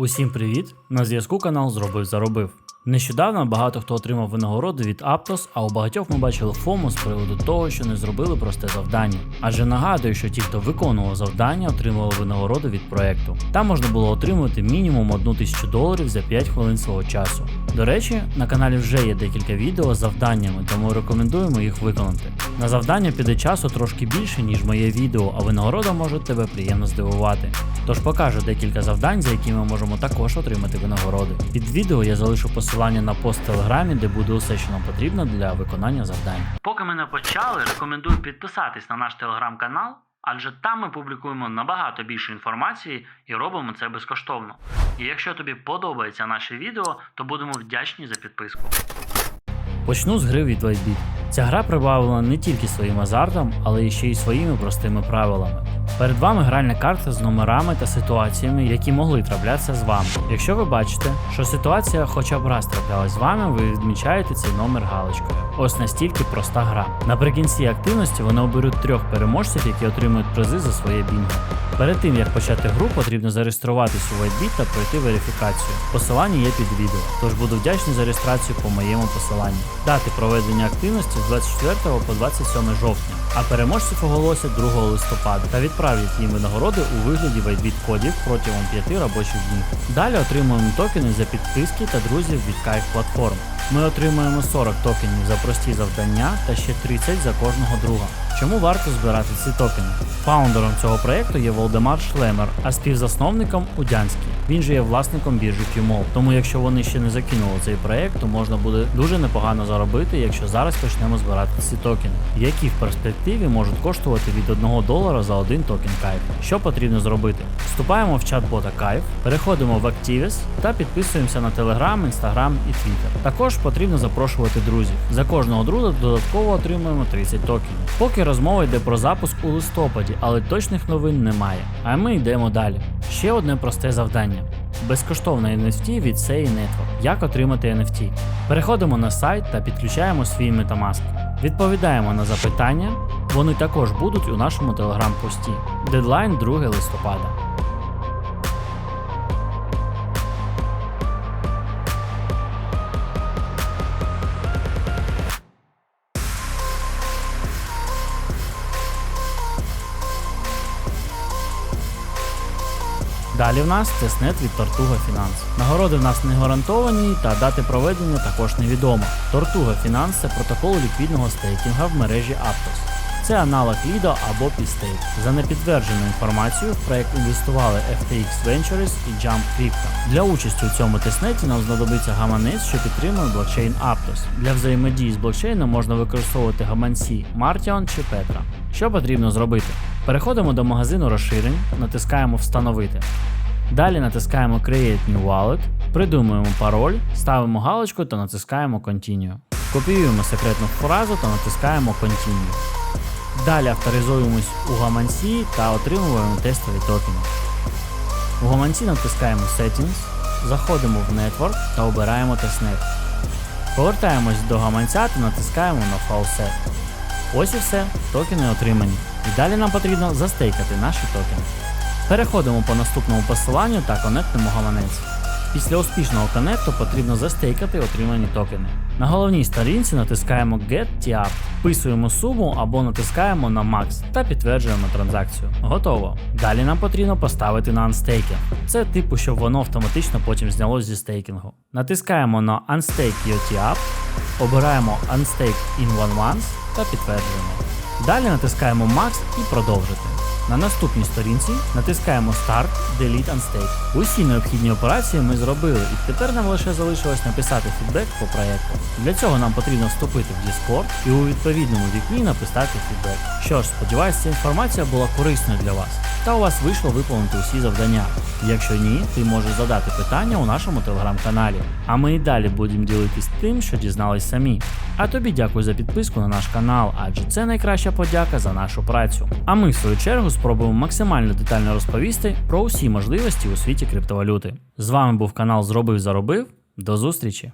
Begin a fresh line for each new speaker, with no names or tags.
Усім привіт! На зв'язку канал Зробив Заробив. Нещодавно багато хто отримав винагороду від Aptos, а у багатьох ми бачили фому з приводу того, що не зробили просте завдання. Адже нагадую, що ті, хто виконував завдання, отримували винагороду від проекту. Там можна було отримувати мінімум 1 тисячу доларів за 5 хвилин свого часу. До речі, на каналі вже є декілька відео з завданнями, тому рекомендуємо їх виконати. На завдання піде часу трошки більше, ніж моє відео, а винагорода може тебе приємно здивувати. Тож покажу декілька завдань, за які ми можемо також отримати винагороди. Під відео я залишу посилання на пост в телеграмі, де буде усе, що нам потрібно для виконання завдань. Поки ми не почали, рекомендую підписатись на наш телеграм-канал, адже там ми публікуємо набагато більше інформації і робимо це безкоштовно. І якщо тобі подобається наше відео, то будемо вдячні за підписку. Почну з гри від Whitebit. Ця гра прибавила не тільки своїм азартом, але ще й своїми простими правилами. Перед вами гральна карта з номерами та ситуаціями, які могли траплятися з вами. Якщо ви бачите, що ситуація хоча б раз траплялась з вами, ви відмічаєте цей номер галочкою. Ось настільки проста гра. Наприкінці активності вони оберуть трьох переможців, які отримують призи за своє бінго. Перед тим як почати гру, потрібно зареєструватись у WhiteBit та пройти верифікацію. Посилання є під відео, тож буду вдячний за реєстрацію по моєму посиланню. Дати проведення активності з 24 по 27 жовтня, а переможців оголосять 2 листопада та відправлять їм винагороди у вигляді вайбіт-кодів протягом 5 робочих днів. Далі отримуємо токени за підписки та друзів від Кайф платформ. Ми отримуємо 40 токенів за прості завдання та ще 30 за кожного друга. Чому варто збирати ці токени? Фаундером цього проєкту є Волдемар Шлемер, а співзасновником Удянський. Він же є власником біржі QMall. Тому якщо вони ще не закинули цей проєкт, то можна буде дуже непогано заробити, якщо зараз почнемо збирати ці токени, які в перспективі можуть коштувати від 1 долара за один токен кайф. Що потрібно зробити? Вступаємо в чат-бота Кайф, переходимо в Activis та підписуємося на Telegram, Instagram і Twitter. Також потрібно запрошувати друзів. За кожного друга додатково отримуємо 30 токенів. Поки розмова йде про запуск у листопаді, але точних новин немає. А ми йдемо далі. Ще одне просте завдання. Безкоштовне NFT від SEI Network. Як отримати NFT? Переходимо на сайт та підключаємо свій Metamask. Відповідаємо на запитання. Вони також будуть у нашому телеграм-пості. Дедлайн 2 листопада. Далі в нас тестнет від Тортуга Фінанс. Нагороди в нас не гарантовані, та дати проведення також невідомо. Тортуга Фінанс це протокол ліквідного стейкінга в мережі Aptos. Це аналог Lido або P-Stake. За непідтверджену інформацію в проект інвестували FTX Ventures і Jump Crypto. Для участі у цьому тестнеті нам знадобиться гаманець, що підтримує блокчейн Aptos. Для взаємодії з блокчейном можна використовувати гаманці Martion чи Petra. Що потрібно зробити? Переходимо до магазину розширень, натискаємо Встановити. Далі натискаємо Create New Wallet, придумуємо пароль, ставимо галочку та натискаємо Continue. Копіюємо секретну фразу та натискаємо Continue. Далі авторизуємось у гаманці та отримуємо тестові токени. У гаманці натискаємо Settings, заходимо в Network та обираємо тестнет. Повертаємось до гаманця та натискаємо на Faucet. Ось і все, токени отримані. І далі нам потрібно застейкати наші токени. Переходимо по наступному посиланню та конектимо гаманець. Після успішного конекту потрібно застейкати отримані токени. На головній сторінці натискаємо Get TAP, вписуємо суму або натискаємо на Max та підтверджуємо транзакцію. Готово. Далі нам потрібно поставити на Unstaking. Це типу, щоб воно автоматично потім знялось зі стейкінгу. Натискаємо на Unstake UTAP, обираємо Unstake in One Month та підтверджуємо. Далі натискаємо Max і продовжити. На наступній сторінці натискаємо Start, Delete and Stake. Усі необхідні операції ми зробили, і тепер нам лише залишилось написати фідбек по проєкту. Для цього нам потрібно вступити в Discord і у відповідному вікні написати фідбек. Що ж, сподіваюся, ця інформація була корисною для вас, та у вас вийшло виконати усі завдання. Якщо ні, ти можеш задати питання у нашому телеграм-каналі. А ми і далі будемо ділитись тим, що дізнались самі. А тобі дякую за підписку на наш канал, адже це найкраща подяка за нашу працю. А ми, в свою чергу, спробуємо максимально детально розповісти про усі можливості у світі криптовалюти. З вами був канал Зробив Заробив. До зустрічі!